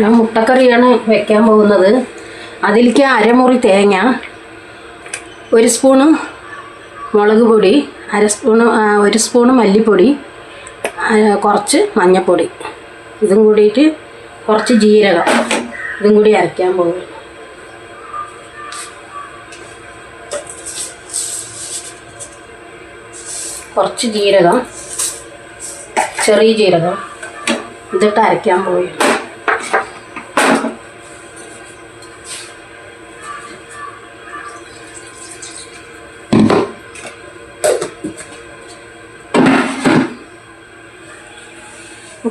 ഞാൻ മുട്ടക്കറിയാണ് വെക്കാൻ പോകുന്നത്. അതിലേക്ക് അരമുറി തേങ്ങ ഒരു സ്പൂണ് മുളക് പൊടി അര സ്പൂണ് ഒരു സ്പൂണ് മല്ലിപ്പൊടി കുറച്ച് മഞ്ഞൾപ്പൊടി ഇതും കൂടിയിട്ട് കുറച്ച് ജീരകം ഇതും കൂടി അരയ്ക്കാൻ പോകും കുറച്ച് ജീരകം ചെറിയ ജീരകം ഇതിട്ട് അരയ്ക്കാൻ പോയി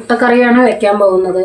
മുട്ടക്കറിയാണ് വെക്കാൻ പോകുന്നത്.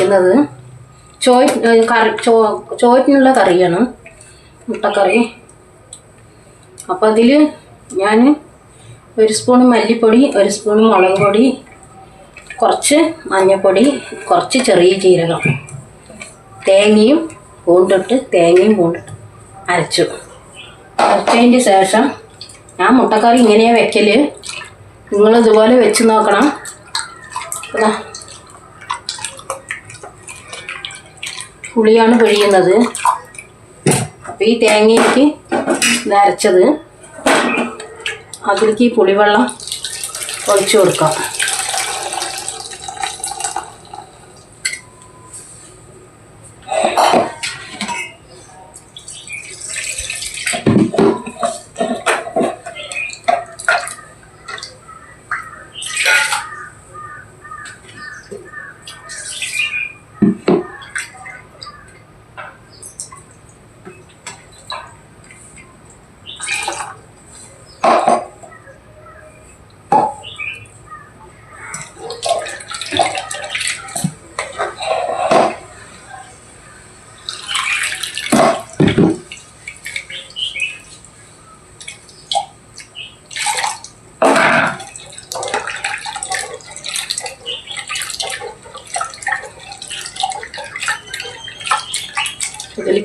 വെക്കുന്നത് ചോയ് കറി ചോ ചോറ്റിനുള്ള കറിയാണ് മുട്ടക്കറി. അപ്പോൾ അതിൽ ഞാൻ ഒരു സ്പൂൺ മല്ലിപ്പൊടി ഒരു സ്പൂൺ മുളക് പൊടി കുറച്ച് മഞ്ഞൾപ്പൊടി കുറച്ച് ചെറിയ ജീരകം. തേങ്ങയും പൂണ്ടിട്ട് തേങ്ങയും പൂണ്ടിട്ട് അരച്ചു. അരച്ചതിന്റെ ശേഷം ഞാൻ മുട്ടക്കറി ഇങ്ങനെയാണ് വെക്കൽ നിങ്ങൾ ഇതുപോലെ വെച്ച് നോക്കണം. പുളിയാണ് പിഴിയുന്നത്. അപ്പോൾ ഈ തേങ്ങയ്ക്ക് നരച്ചത് അതിലേക്ക് ഈ പുളിവെള്ളം ഒഴിച്ചു കൊടുക്കാം.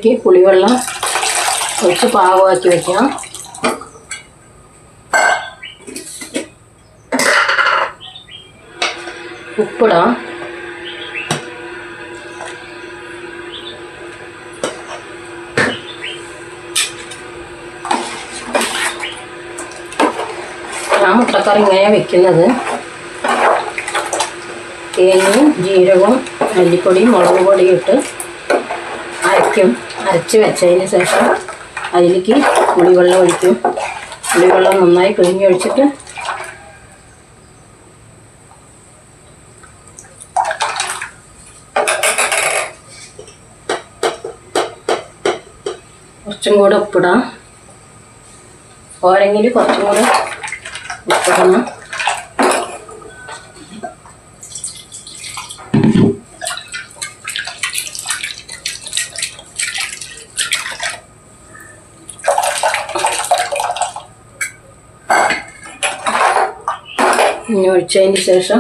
ഇതിലേക്ക് പുളിവെള്ളം ഒഴിച്ച് പാകമാക്കി വെക്കാം. ഉപ്പിടാം. ഞാൻ മുട്ടക്കറി ഇങ്ങനെയാണ് വെക്കുന്നത്. തേങ്ങയും ജീരകവും മല്ലിപ്പൊടിയും മുളക് പൊടിയും ഇട്ട് അരയ്ക്കും. അരച്ച് വെച്ചതിന് ശേഷം അതിലേക്ക് പുളിവെള്ളം ഒഴിക്കും പുളിവെള്ളം നന്നായി പിഴിഞ്ഞൊഴിച്ചിട്ട് കുറച്ചും കൂടെ ഉപ്പിടാം. ഓരെങ്കിൽ കുറച്ചും കൂടെ ഉപ്പിടണം. ഇനി ഒഴിച്ചതിന് ശേഷം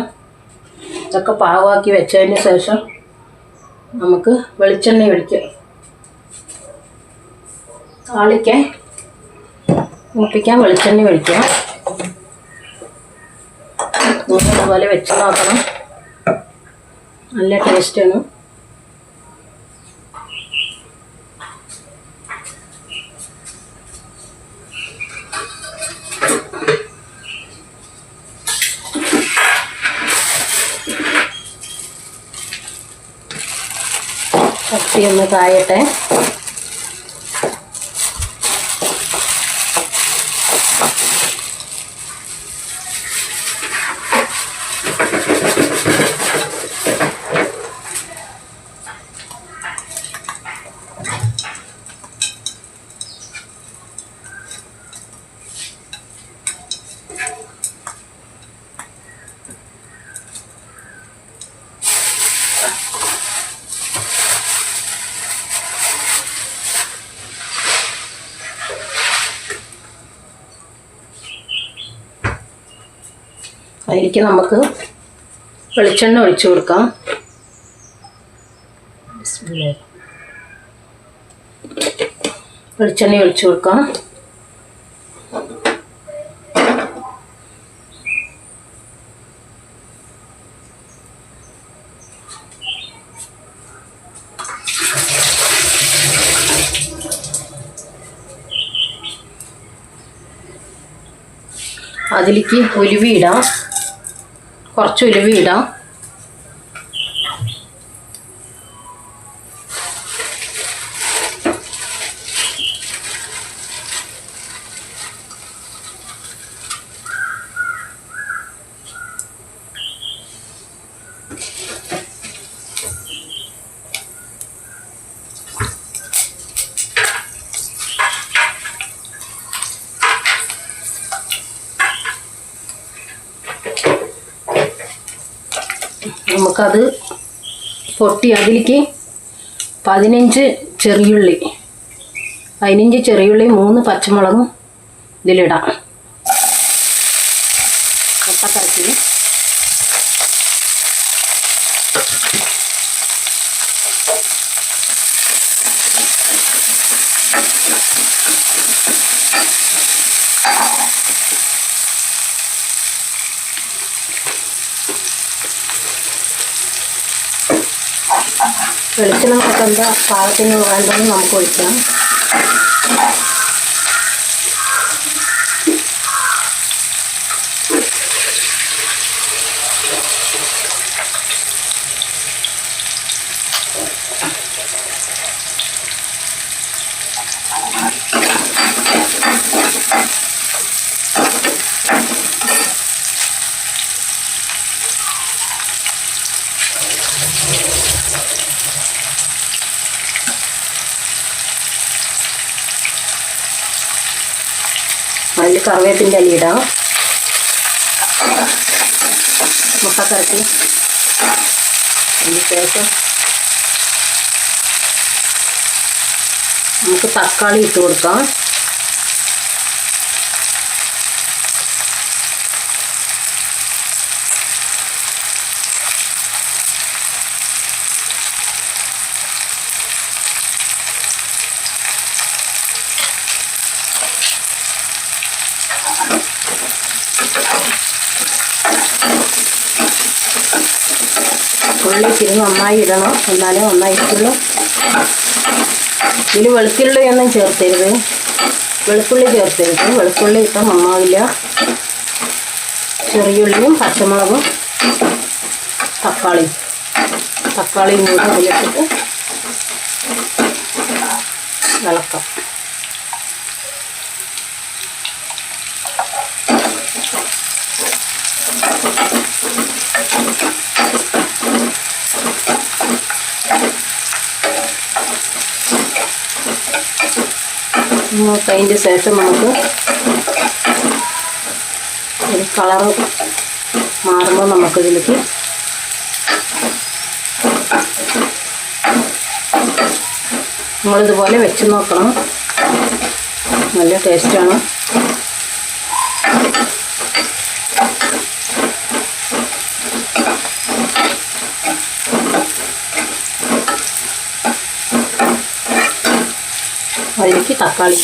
ഇതൊക്കെ പാവാക്കി വെച്ചതിന് ശേഷം നമുക്ക് വെളിച്ചെണ്ണ ഒഴിക്കാം. താളിക്കാൻ മൂപ്പിക്കാൻ വെളിച്ചെണ്ണ ഒഴിക്കാം. അതുപോലെ വെച്ച് നോക്കണം. നല്ല ടേസ്റ്റാണ് ചട്ടി ഒന്ന് കായട്ടെ അതിലേക്ക് നമുക്ക് വെളിച്ചെണ്ണ ഒഴിച്ചു കൊടുക്കാം. വെളിച്ചെണ്ണ ഒഴിച്ചു കൊടുക്കാം. അതിലേക്ക് ഉലുവി ഇടാം. കുറച്ച് ഉലുവി ഇടാം. നമുക്കത് പൊട്ടി അതിലേക്ക് പതിനഞ്ച് ചെറിയുള്ളി. പതിനഞ്ച് ചെറിയുള്ളി മൂന്ന് പച്ചമുളകും ഇതിലിടാം. കട്ടക്കറക്കി വെളിച്ചെണ്ണ നമുക്ക് പാകത്തിന് വേണ്ടതെന്ന് നമുക്ക് ഒഴിക്കാം. കറിവേപ്പിന്റെ ഇല ഇടാം മുട്ടക്കറക്കി അതിന് ശേഷം നമുക്ക് തക്കാളി ഇട്ട് കൊടുക്കാം. ഉള്ളി ഇച്ചിരി നന്നായി ഇടണം. എന്നാലേ നന്നായിട്ടുള്ളൂ ഇതിൽ വെളുത്തുള്ളി ഒന്നും ചേർത്തരുത്. വെളുത്തുള്ളി ചേർത്തരുത്. വെളുത്തുള്ളി ഇപ്പം നന്നാവില്ല. ചെറിയുള്ളിയും പച്ചമുളകും തക്കാളി തക്കാളിയും കൂടെ അതിലിട്ടിട്ട് ഇളക്കാം മൂത്തതിന്റെ ശേഷം നമുക്ക് ഒരു കളറ് മാറുമ്പോൾ നമുക്കിതിലേക്ക് നമ്മളിതുപോലെ വെച്ച് നോക്കണം. നല്ല ടേസ്റ്റാണ് അതിലേക്ക് തക്കാളി.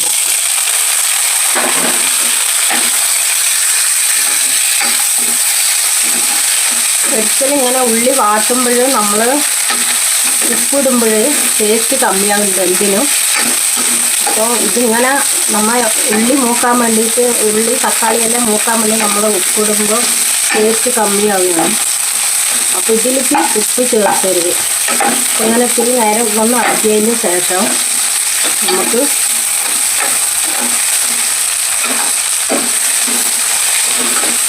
ഒരിക്കലും ഇങ്ങനെ ഉള്ളി വാട്ടുമ്പോൾ നമ്മൾ ഉപ്പിടുമ്പോൾ ടേസ്റ്റ് കമ്മിയാകുന്നുണ്ട് എന്തിനും അപ്പോൾ ഇതിങ്ങനെ നമ്മൾ ഉള്ളി മൂക്കാൻ വേണ്ടിയിട്ട് ഉള്ളി തക്കാളിയെല്ലാം മൂക്കാൻ വേണ്ടി നമ്മൾ ഉപ്പിടുമ്പോൾ ടേസ്റ്റ് കമ്മിയാവുകയാണ് അപ്പോൾ ഇതിലേക്ക് ഉപ്പ് ചേർക്കരുത് ഇങ്ങനെ ഇത്തിരി നേരം ഒന്ന് അടക്കിയതിന് ശേഷം നമുക്ക്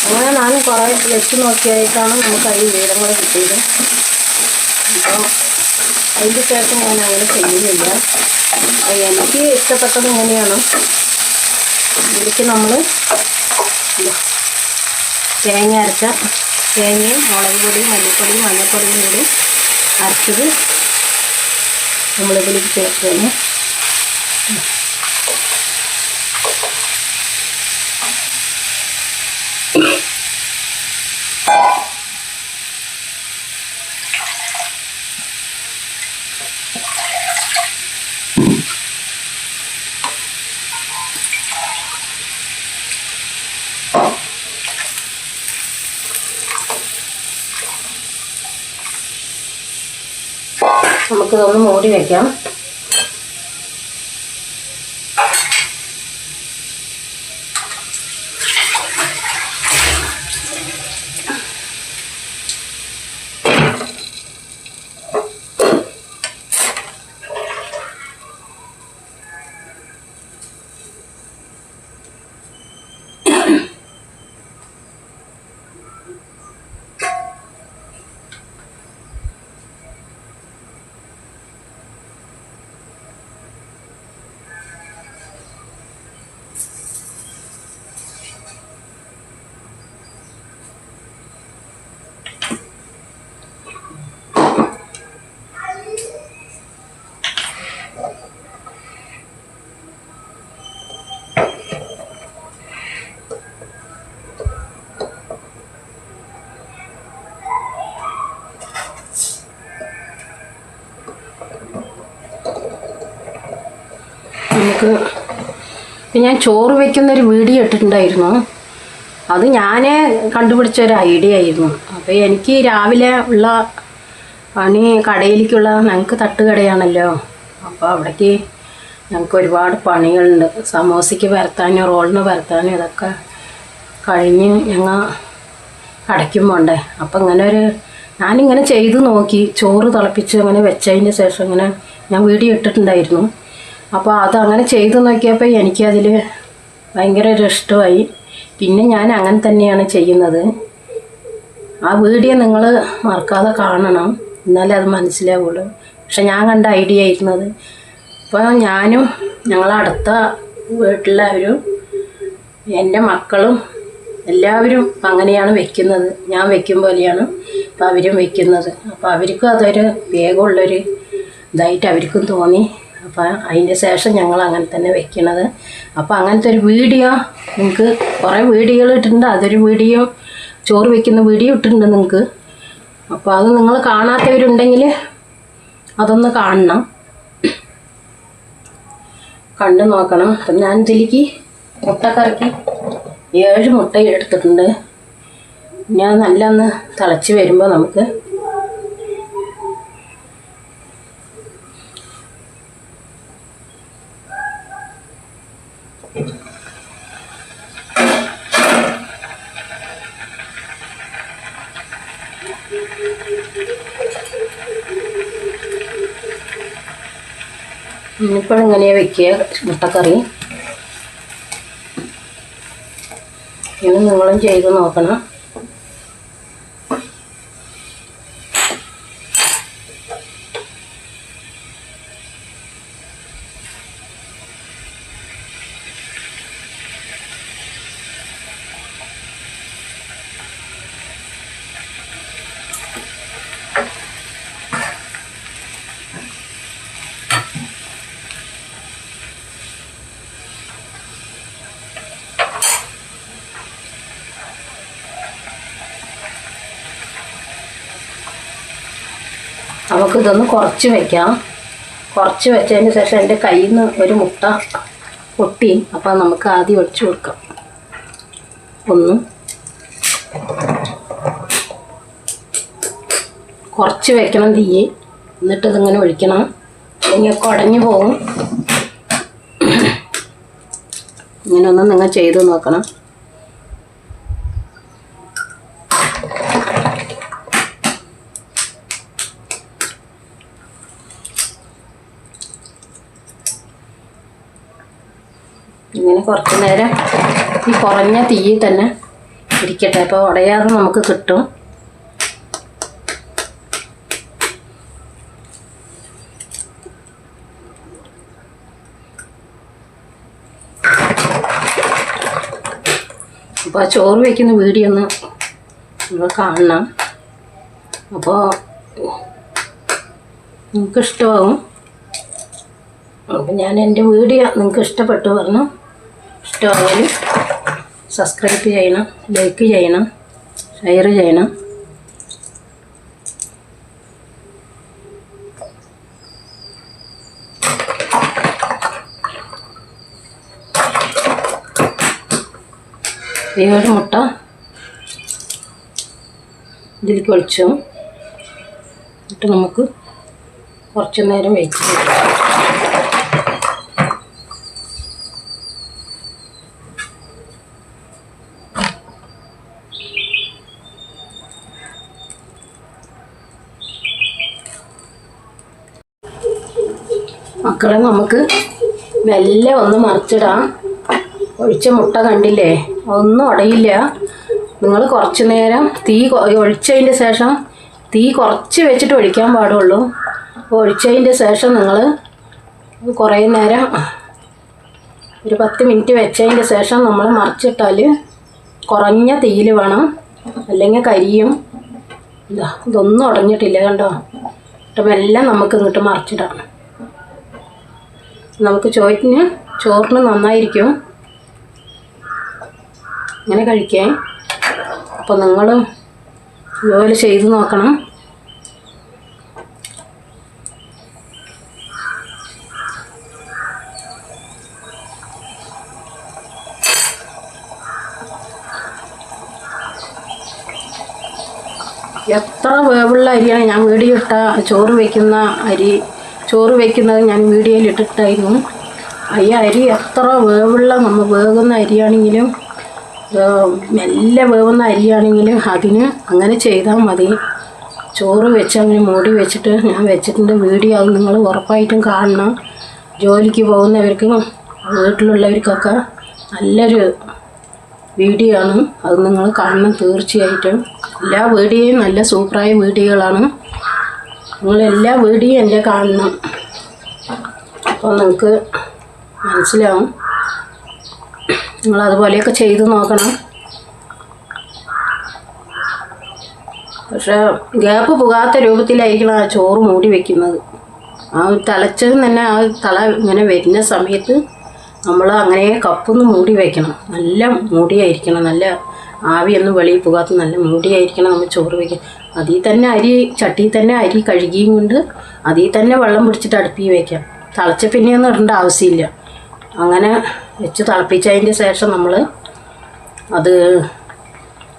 അങ്ങനെ ഞാനും കുറേ വെച്ച് നോക്കിയായിട്ടാണ് നമുക്ക് അതിൽ വിവരങ്ങൾ കിട്ടിയത്. അപ്പോൾ അതിന്റെ ശേഷം ഞാൻ അങ്ങനെ ചെയ്യുന്നില്ല. എനിക്ക് ഇഷ്ടപ്പെട്ടത് ഇങ്ങനെയാണ്. ഇതിലേക്ക് നമ്മൾ തേങ്ങ അരച്ച തേങ്ങയും മുളക് പൊടിയും മല്ലിപ്പൊടിയും മഞ്ഞൾപ്പൊടിയും കൂടി അരച്ചത് നമ്മളിതിലേക്ക് ചേർക്കുകയാണ്. നമുക്കിതൊന്ന് മൂടി വയ്ക്കാം നമുക്ക് ഇപ്പം ഞാൻ ചോറ് വയ്ക്കുന്നൊരു വീഡിയോ ഇട്ടിട്ടുണ്ടായിരുന്നു. അത് ഞാൻ കണ്ടുപിടിച്ച ഒരു ഐഡിയ ആയിരുന്നു. അപ്പോൾ എനിക്ക് രാവിലെ ഉള്ള പണി കടയിലേക്കുള്ള ഞങ്ങൾക്ക് തട്ടുകടയാണല്ലോ അപ്പോൾ അവിടേക്ക് ഞങ്ങൾക്ക് ഒരുപാട് പണികളുണ്ട്. സമോസയ്ക്ക് പരത്താനും റോളിന് പരത്താനും ഇതൊക്കെ കഴിഞ്ഞ് ഞങ്ങൾ കടയ്ക്കും പോണ്ടേ. അപ്പം ഇങ്ങനെ ഒരു ഞാനിങ്ങനെ ചെയ്ത് നോക്കി. ചോറ് തിളപ്പിച്ച് അങ്ങനെ വെച്ചതിന് ശേഷം ഇങ്ങനെ ഞാൻ വീഡിയോ ഇട്ടിട്ടുണ്ടായിരുന്നു. അപ്പോൾ അതങ്ങനെ ചെയ്ത് നോക്കിയപ്പോൾ എനിക്കതിൽ ഭയങ്കര ഒരു ഇഷ്ടമായി. പിന്നെ ഞാൻ അങ്ങനെ തന്നെയാണ് ചെയ്യുന്നത്. ആ വീഡിയോ നിങ്ങൾ മറക്കാതെ കാണണം. എന്നാലേ അത് മനസ്സിലാവുള്ളൂ. പക്ഷെ ഞാൻ കണ്ട ഐഡിയ ആയിരുന്നത്. അപ്പോൾ ഞാനും ഞങ്ങളടുത്ത വീട്ടിലെവരും എന്റെ മക്കളും എല്ലാവരും അങ്ങനെയാണ് വെക്കുന്നത്. ഞാൻ വെക്കും പോലെയാണ് അപ്പോൾ അവരും വെക്കുന്നത്. അപ്പോൾ അവർക്കും അതൊരു വേഗമുള്ളൊരു ഇതായിട്ട് അവർക്കും തോന്നി. അപ്പോൾ അതിന്റെ ശേഷം ഞങ്ങൾ അങ്ങനെ തന്നെ വെക്കണത്. അപ്പോൾ അങ്ങനത്തെ ഒരു വീഡിയോ നിങ്ങൾക്ക് കുറേ വീഡിയോകൾ ഇട്ടിട്ടുണ്ട്. അതൊരു വീഡിയോ ചോറ് വെക്കുന്ന വീഡിയോ ഇട്ടിട്ടുണ്ട് നിങ്ങൾക്ക് അപ്പോൾ അത് നിങ്ങൾ കാണാത്തവരുണ്ടെങ്കിൽ അതൊന്ന് കാണണം. കണ്ടു നോക്കണം. അപ്പം ഞാൻ ഇതിലേക്ക് മുട്ട കറക്കി ഏഴ് മുട്ട എടുത്തിട്ടുണ്ട്. ഞാൻ നല്ല ഒന്ന് തിളച്ച് വരുമ്പോൾ നമുക്ക് ഇപ്പോൾ ഇങ്ങനെയാണ് വെക്കുക മുട്ടക്കറി. ഇനി നിങ്ങളും ചെയ്ത് നോക്കണം. നമുക്കിതൊന്ന് കുറച്ച് വെക്കാം. കുറച്ച് വെച്ചതിന് ശേഷം എന്റെ കയ്യിൽ നിന്ന് ഒരു മുട്ട പൊട്ടി. അപ്പോൾ നമുക്ക് ആദ്യം ഒഴിച്ച് കൊടുക്കാം. ഒന്ന്. കുറച്ച് വെക്കണം തീയെ. എന്നിട്ട് ഇതിങ്ങനെ ഒഴിക്കണം. ഇങ്ങനെ കുടഞ്ഞു പോകും. ഇങ്ങനെ ഒന്ന് നിങ്ങൾ ചെയ്ത് നോക്കണം ഇങ്ങനെ കുറച്ച് നേരം ഈ കുറഞ്ഞ തീയിൽ തന്നെ ഇരിക്കട്ടെ. അപ്പോൾ ഉടയാതെ നമുക്ക് കിട്ടും. അപ്പോൾ ആ ചോറ് വയ്ക്കുന്ന വീഡിയോ ഒന്ന് നിങ്ങൾ കാണണം. അപ്പോൾ നിങ്ങൾക്ക് ഇഷ്ടമാവും അപ്പം ഞാൻ എന്റെ വീഡിയോ നിങ്ങൾക്ക് ഇഷ്ടപ്പെട്ടു പറഞ്ഞു. ഇഷ്ടമായാലും സബ്സ്ക്രൈബ് ചെയ്യണം ലൈക്ക് ചെയ്യണം ഷെയർ ചെയ്യണം. ഒരു മുട്ട ഇതിലേക്ക് ഒഴിച്ചു. എന്നിട്ട് നമുക്ക് കുറച്ച് നേരം വെയിറ്റ് ചെയ്യാം. മക്കളെ നമുക്ക് മെല്ലെ ഒന്ന് മറിച്ചിടാം. ഒഴിച്ച മുട്ട കണ്ടില്ലേ? ഒന്നും ഉടയില്ല നിങ്ങൾ കുറച്ച് നേരം തീ ഒഴിച്ചതിന്റെ ശേഷം തീ കുറച്ച് വെച്ചിട്ട് ഒഴിക്കാൻ പാടുള്ളൂ. ഒഴിച്ചതിന്റെ ശേഷം നിങ്ങൾ കുറേ നേരം ഒരു പത്ത് മിനിറ്റ് വെച്ചതിന്റെ ശേഷം നമ്മൾ മറിച്ചിട്ടാൽ കുറഞ്ഞ തീയിൽ വേണം. അല്ലെങ്കിൽ കരിയും. ഇതാ ഇതൊന്നും ഉടഞ്ഞിട്ടില്ല കണ്ടോ? അപ്പം എല്ലാം നമുക്ക് ഇങ്ങോട്ട് മറിച്ചിടാം. നമുക്ക് ചോറ്റിന് ചോറിന് നന്നായിരിക്കും. ഇങ്ങനെ കഴിക്കാൻ അപ്പോൾ നിങ്ങൾ ഇതുപോലെ ചെയ്ത് നോക്കണം. എത്ര വേവുള്ള അരിയാണ് ഞാൻ വീടിയിട്ട ചോറ് വയ്ക്കുന്ന അരി. ചോറ് വയ്ക്കുന്നത് ഞാൻ വീഡിയോയിൽ ഇട്ടിട്ടായിരുന്നു. ഈ അരി എത്ര വേവുള്ള നമ്മൾ വേകുന്ന അരിയാണെങ്കിലും മെല്ലെ വേവുന്ന അരിയാണെങ്കിലും അതിന് അങ്ങനെ ചെയ്താൽ മതി. ചോറ് വെച്ച് അങ്ങനെ മൂടി വെച്ചിട്ട് ഞാൻ വെച്ചിട്ടുണ്ട് വീഡിയോ. അത് നിങ്ങൾ ഉറപ്പായിട്ടും കാണണം. ജോലിക്ക് പോകുന്നവർക്കും വീട്ടിലുള്ളവർക്കൊക്കെ നല്ലൊരു വീഡിയോ ആണ്. അത് നിങ്ങൾ കാണണം തീർച്ചയായിട്ടും. എല്ലാ വീഡിയോയും നല്ല സൂപ്പറായ വീഡിയോകളാണ്. നിങ്ങൾ വീഡിയോ എന്റെ കാണണം. അപ്പോൾ നിങ്ങൾക്ക് മനസ്സിലാവും. നിങ്ങൾ അതുപോലെയൊക്കെ ചെയ്ത് നോക്കണം. പക്ഷേ ഗ്യാപ്പ് പോകാത്ത രൂപത്തിലായിരിക്കണം ആ ചോറ് മൂടി വെക്കുന്നത്. ആ തലച്ചത് തന്നെ ആ തല ഇങ്ങനെ വരുന്ന സമയത്ത് നമ്മൾ അങ്ങനെ കപ്പൊന്ന് മൂടി വെക്കണം. നല്ല മൂടിയായിരിക്കണം. നല്ല ആവിയൊന്നും വെളിയിൽ പോകാത്ത നല്ല മൂടിയായിരിക്കണം നമ്മൾ ചോറ് വയ്ക്കാൻ അതിൽ തന്നെ അരി ചട്ടിയിൽ തന്നെ അരി കഴുകിയും കൊണ്ട് അതിൽ തന്നെ വെള്ളം പിടിച്ചിട്ട് അടുപ്പിൽ വയ്ക്കാം തിളച്ച പിന്നെയൊന്നും ഇടേണ്ട ആവശ്യമില്ല. അങ്ങനെ വെച്ച് തിളപ്പിച്ചതിന്റെ ശേഷം നമ്മൾ അത്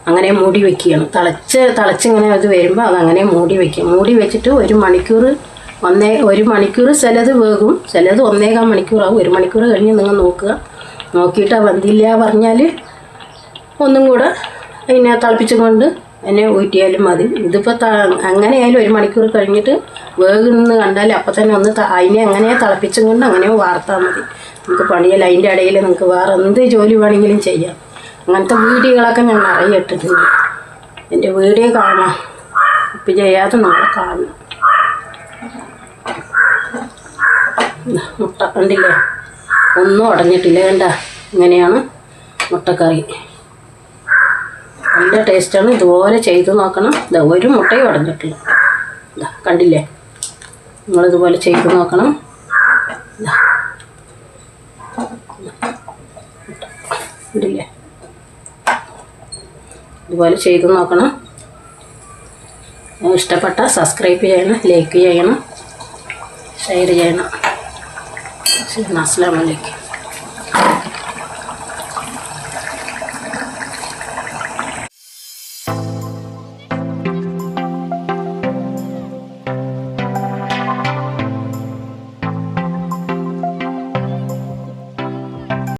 അങ്ങനെ മൂടി വെക്കുകയാണ്. തിളച്ച് തിളച്ചിങ്ങനെ അത് വരുമ്പോൾ അത് അങ്ങനെ മൂടി വെക്കുക മൂടി വെച്ചിട്ട് ഒരു മണിക്കൂർ ഒന്നേ ഒരു മണിക്കൂർ ചിലത് വേകും. ചിലത് ഒന്നേകാൽ മണിക്കൂറാവും. ഒരു മണിക്കൂർ കഴിഞ്ഞ് നിങ്ങൾ നോക്കുക. നോക്കിയിട്ട് വെന്തില്ല പറഞ്ഞാൽ ഒന്നും കൂടെ അതിനെ തിളപ്പിച്ചും കൊണ്ട് എന്നെ ഊറ്റിയാലും മതി. ഇതിപ്പോൾ ത അങ്ങനെയായാലും ഒരു മണിക്കൂർ കഴിഞ്ഞിട്ട് വേഗം കണ്ടാൽ അപ്പം തന്നെ ഒന്ന് അതിനെ അങ്ങനെ തിളപ്പിച്ചും കൊണ്ട് അങ്ങനെ വാർത്താൽ മതി. നമുക്ക് പണിയല്ല? അതിന്റെ ഇടയിൽ നിങ്ങൾക്ക് വേറെ എന്ത് ജോലി വേണമെങ്കിലും ചെയ്യാം. അങ്ങനത്തെ വീഡിയോകളൊക്കെ ഞാൻ നിറയെ ഇട്ടിട്ടുണ്ട്. എന്റെ വീഡിയോ കാണാം. ഇപ്പം ചെയ്യാതെ നമ്മളെ കാണണം മുട്ട കണ്ടില്ലേ? ഒന്നും ഉടഞ്ഞിട്ടില്ല കണ്ട. ഇങ്ങനെയാണ് മുട്ടക്കറി. നല്ല ടേസ്റ്റാണ് ഇതുപോലെ ചെയ്ത് നോക്കണം. ഇതാ ഒരു മുട്ടയും അടഞ്ഞിട്ടില്ല. ഇതാ കണ്ടില്ലേ? നിങ്ങളിതുപോലെ ചെയ്ത് നോക്കണം. കണ്ടില്ലേ? ഇതുപോലെ ചെയ്ത് നോക്കണം. ഇഷ്ടപ്പെട്ട സബ്സ്ക്രൈബ് ചെയ്യണം ലൈക്ക് ചെയ്യണം ഷെയർ ചെയ്യണം. ശരി അസ്സാം വലൈക്കും